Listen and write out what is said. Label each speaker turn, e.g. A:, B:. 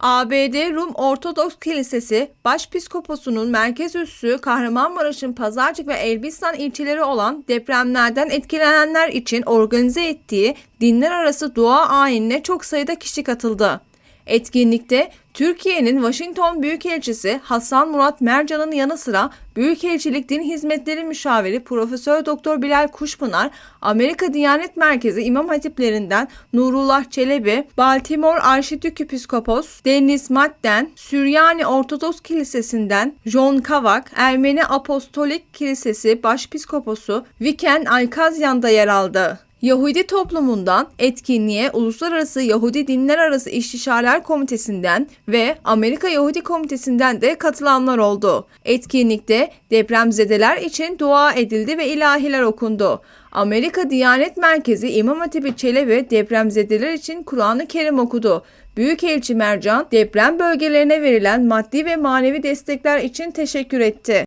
A: ABD Rum Ortodoks Kilisesi Başpiskoposu'nun merkez üssü Kahramanmaraş'ın Pazarcık ve Elbistan ilçeleri olan depremlerden etkilenenler için organize ettiği dinler arası dua ayinine çok sayıda kişi katıldı. Etkinlikte Türkiye'nin Washington Büyükelçisi Hasan Murat Mercan'ın yanı sıra Büyükelçilik Din Hizmetleri Müşaviri Profesör Doktor Bilal Kuşpınar, Amerika Diyanet Merkezi İmam Hatiplerinden Nurullah Çelebi, Baltimore Arşidüküpiskopos Deniz Madden, Süryani Ortodoks Kilisesi'nden John Kavak, Ermeni Apostolik Kilisesi Başpiskoposu Viken Alkazyan da yer aldı. Yahudi toplumundan etkinliğe Uluslararası Yahudi Dinler Arası İstişareler Komitesi'nden ve Amerika Yahudi Komitesi'nden de katılanlar oldu. Etkinlikte depremzedeler için dua edildi ve ilahiler okundu. Amerika Diyanet Merkezi İmam Hatibi Çelebi depremzedeler için Kur'an-ı Kerim okudu. Büyükelçi Mercan deprem bölgelerine verilen maddi ve manevi destekler için teşekkür etti.